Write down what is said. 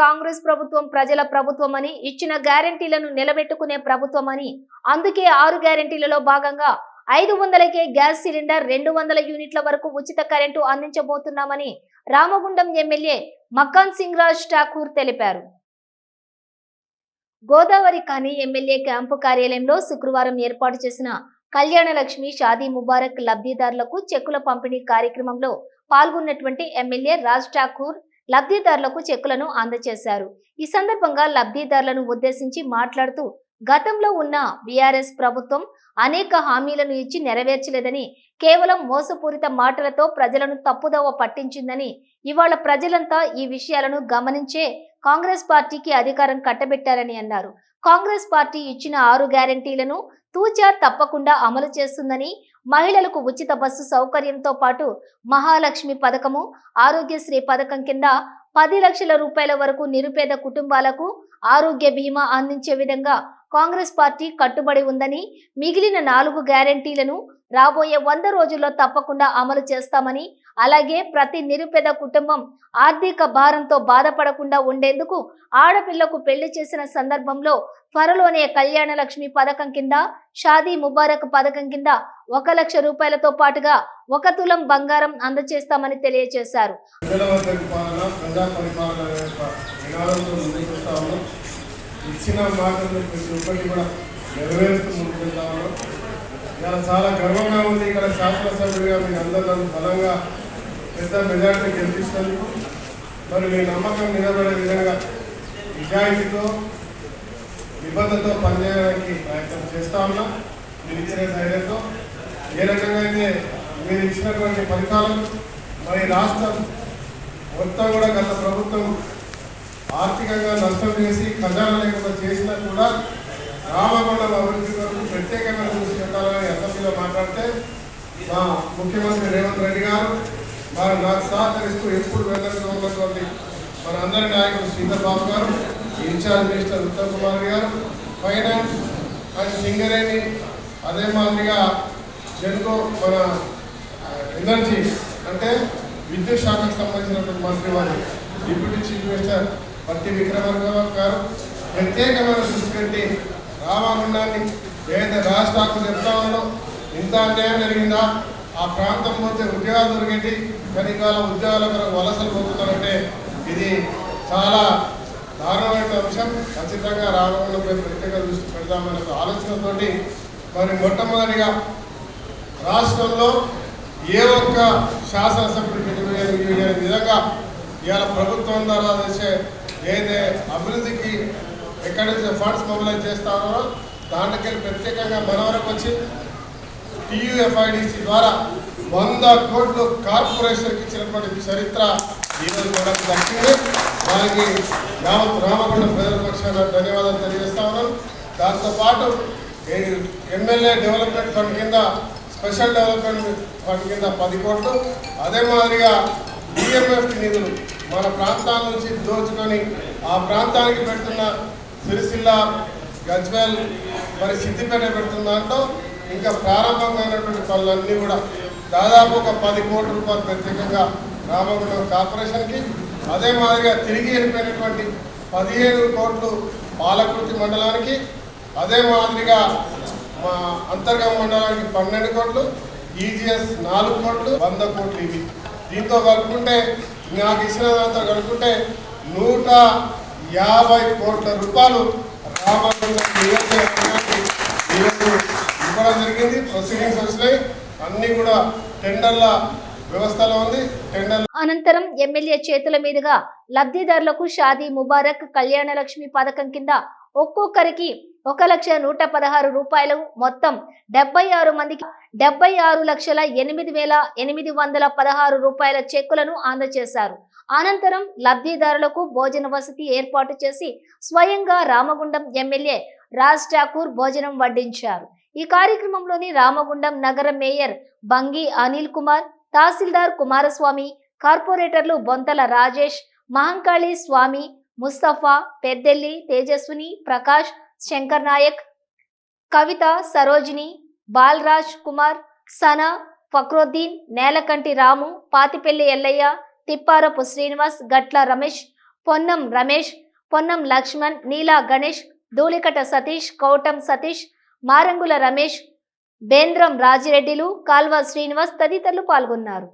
కాంగ్రెస్ ప్రభుత్వం ప్రజల ప్రభుత్వమని ఇచ్చిన గ్యారెంటీలను నిలబెట్టుకునే ప్రభుత్వమని అందుకే ఆరు గ్యారెంటీలలో భాగంగా ఐదు వందలకే గ్యాస్ సిలిండర్ రెండు వందల యూనిట్ల వరకు ఉచిత కరెంటు అందించబోతున్నామని రామగుండం ఎమ్మెల్యే మక్కాన్ సింగ్ రాజ్ ఠాకూర్ తెలిపారు. గోదావరి కానీ ఎమ్మెల్యే క్యాంపు కార్యాలయంలో శుక్రవారం ఏర్పాటు చేసిన కళ్యాణ లక్ష్మి షాదీ ముబారక్ లబ్ధిదారులకు చెక్కుల పంపిణీ కార్యక్రమంలో పాల్గొన్నటువంటి ఎమ్మెల్యే రాజ్ ఠాకూర్ లబ్ధిదారులకు చెక్కులను అందజేశారు. ఈ సందర్భంగా లబ్ధిదారులను ఉద్దేశించి మాట్లాడుతూ గతంలో ఉన్న బీఆర్ఎస్ ప్రభుత్వం అనేక హామీలను ఇచ్చి నెరవేర్చలేదని కేవలం మోసపూరిత మాటలతో ప్రజలను తప్పుదోవ పట్టించిందని ఇవాళ ప్రజలంతా ఈ విషయాలను గమనించే కాంగ్రెస్ పార్టీకి అధికారం కట్టబెట్టారని అన్నారు. కాంగ్రెస్ పార్టీ ఇచ్చిన ఆరు గ్యారంటీలను తూచా తప్పకుండా అమలు చేస్తుందని మహిళలకు ఉచిత బస్సు సౌకర్యంతో పాటు మహాలక్ష్మి పథకము ఆరోగ్యశ్రీ పథకం కింద పది లక్షల రూపాయల వరకు నిరుపేద కుటుంబాలకు ఆరోగ్య బీమా అందించే విధంగా కాంగ్రెస్ పార్టీ కట్టుబడి ఉందని మిగిలిన నాలుగు గ్యారంటీలను రాబోయే వంద రోజుల్లో తప్పకుండా అమలు చేస్తామని అలాగే ప్రతి నిరుపేద కుటుంబం ఆర్థిక భారంతో బాధపడకుండా ఉండేందుకు ఆడపిల్లకు పెళ్ళి చేసిన సందర్భంలో త్వరలోనే కళ్యాణ లక్ష్మి పథకం కింద షాదీ ముబారక్ పథకం కింద ఒక లక్ష రూపాయలతో పాటుగా ఒక తులం బంగారం అందజేస్తామని తెలియజేశారు ఇచ్చిన మాటలు ప్రతి ఒక్కటి కూడా నెరవేరుస్తూ ముందుకెళ్తామని ఇలా చాలా గర్వంగా ఉంది ఇక్కడ శాసనసభ్యుడిగా మీ అందరూ నన్ను బలంగా పెద్ద మెజార్టీ గెలిపిస్తున్నందుకు. మరి మీ నమ్మకం నిలబడే విధంగా నిజాయితీతో నిబద్ధతతో పనిచేయడానికి ప్రయత్నం చేస్తా ఉన్నా. మీరు ఇచ్చిన ధైర్యంతో. ఏ రకంగా అయితే మీరు ఇచ్చినటువంటి ఫలితాలను మరి రాష్ట్రం మొత్తం కూడా గత ప్రభుత్వం ఆర్థికంగా నష్టం చేసి ఖజానా లేకుండా చేసినా కూడా రామగొండల అభివృద్ధి కొరకు ప్రత్యేకంగా చూసి పెట్టాలని అసెంబ్లీలో మాట్లాడితే మా ముఖ్యమంత్రి రేవంత్ రెడ్డి గారు వారు నాకు సహకరిస్తూ ఎప్పుడు వెళ్ళకుండా మన అందరి నాయకుడు శ్రీధర్ బాబు గారు ఇన్ఛార్జ్ మినిస్టర్ ఉత్తమ్ కుమార్ గారు ఫైనాన్స్ అండ్ సింగరేణి అదే మాదిరిగా జెన్కో మన ఎనర్జీ అంటే విద్యుత్ శాఖకు సంబంధించినటువంటి మంత్రి వారు డిప్యూటీ చీఫ్ మినిస్టర్ పట్టి విక్రమార్క గారు ప్రత్యేకమైన సృష్టి పెట్టి రామగుండాన్ని వేద రాష్ట్రాలకు చెప్తా ఉందో ఇంత అన్యాయం జరిగిందా? ఆ ప్రాంతం పోతే ఉద్యోగాలు దొరికేటి? కానీ ఇవాళ ఉద్యోగాల కొరకు వలసలు పోతున్నారంటే ఇది చాలా దారుణమైన అంశం. ఖచ్చితంగా రామగుండంపై ప్రత్యేక దృష్టి పెడదామనే ఆలోచనతో ఆలోచనతోటి మరి మొట్టమొదటిగా రాష్ట్రంలో ఏ ఒక్క శాసనసభ్యుడు విధంగా ఇవాళ ప్రభుత్వం ద్వారా చేసే ఏదైతే అభివృద్ధికి ఎక్కడి నుంచి ఫండ్స్ మొబిలైజ్ చేస్తారో దాంట్లోకి ప్రత్యేకంగా మన వరకు వచ్చి టీయూఎఫ్ఐడిసి ద్వారా వంద కోట్లు కార్పొరేషన్కి ఇచ్చినటువంటి చరిత్ర ఈరోజు మనకు దక్కింది. దానికి యావత్ రామగుండం ప్రజల పక్షాన ధన్యవాదాలు తెలియజేస్తా ఉన్నాను దాంతోపాటు ఎమ్మెల్యే డెవలప్మెంట్ ఫండ్ కింద స్పెషల్ డెవలప్మెంట్ ఫండ్ కింద పది కోట్లు. అదే మాదిరిగా డిఎంఎఫ్ నిధులు మన ప్రాంతాల నుంచి దోచుకొని ఆ ప్రాంతానికి పెడుతున్న సిరిసిల్ల గజ్వేల్ మరి సిద్దిపేట పెడుతున్న దాంట్లో ఇంకా ప్రారంభమైనటువంటి పనులన్నీ కూడా దాదాపు ఒక పది కోట్ల రూపాయలు ప్రత్యేకంగా రామగుండం కార్పొరేషన్కి అదే మాదిరిగా తిరిగి వెళ్ళిపోయినటువంటి పదిహేను కోట్లు పాలకుర్తి మండలానికి అదే మాదిరిగా మా అంతర్గత మండలానికి పన్నెండు కోట్లు ఈజీఎస్ నాలుగు కోట్లు వంద కోట్లు ఇవి. దీంతో కలుపుకుంటే నాకు ఇచ్చిన దాంతో కలుపుకుంటే నూట యాభై కోట్ల రూపాయలు రామగుండం ఈరోజు ఇవ్వడం జరిగింది. ప్రొసీడింగ్స్ వచ్చినాయి అన్నీ కూడా టెండర్ల వ్యవస్థలో ఉంది. టెండర్ అనంతరం ఎమ్మెల్యే చేతుల మీదుగా లబ్ధిదారులకు షాదీ ముబారక్ కళ్యాణ లక్ష్మి పథకం కింద ఒక్కొక్కరికి ఒక లక్ష నూట పదహారు రూపాయలు మొత్తం డెబ్బై ఆరు మందికి డెబ్బై ఆరు లక్షల ఎనిమిది వేల ఎనిమిది వందల పదహారు రూపాయల చెక్కులను అందజేశారు. అనంతరం లబ్ధిదారులకు భోజన వసతి ఏర్పాటు చేసి స్వయంగా రామగుండం ఎమ్మెల్యే రాజ్ ఠాకూర్ భోజనం వడ్డించారు. ఈ కార్యక్రమంలోని రామగుండం నగర మేయర్ బంగి అనిల్ కుమార్ తహసీల్దార్ కుమారస్వామి కార్పొరేటర్లు బొంతల రాజేష్ మహంకాళి స్వామి ముస్తఫా పెద్దెల్లి తేజస్విని ప్రకాష్ శంకర్ నాయక్ కవిత సరోజిని బాలరాజ్ కుమార్ సనా ఫక్రోద్దీన్ నేలకంటి రాము పాతిపెల్లి ఎల్లయ్య తిప్పారపు శ్రీనివాస్ గట్ల రమేష్ పొన్నం రమేష్ పొన్నం లక్ష్మణ్ నీలా గణేష్ ధూళికట సతీష్ కౌటం సతీష్ మారంగుల రమేష్ బేంద్రం రాజిరెడ్డిలు కాల్వ శ్రీనివాస్ తదితరులు పాల్గొన్నారు.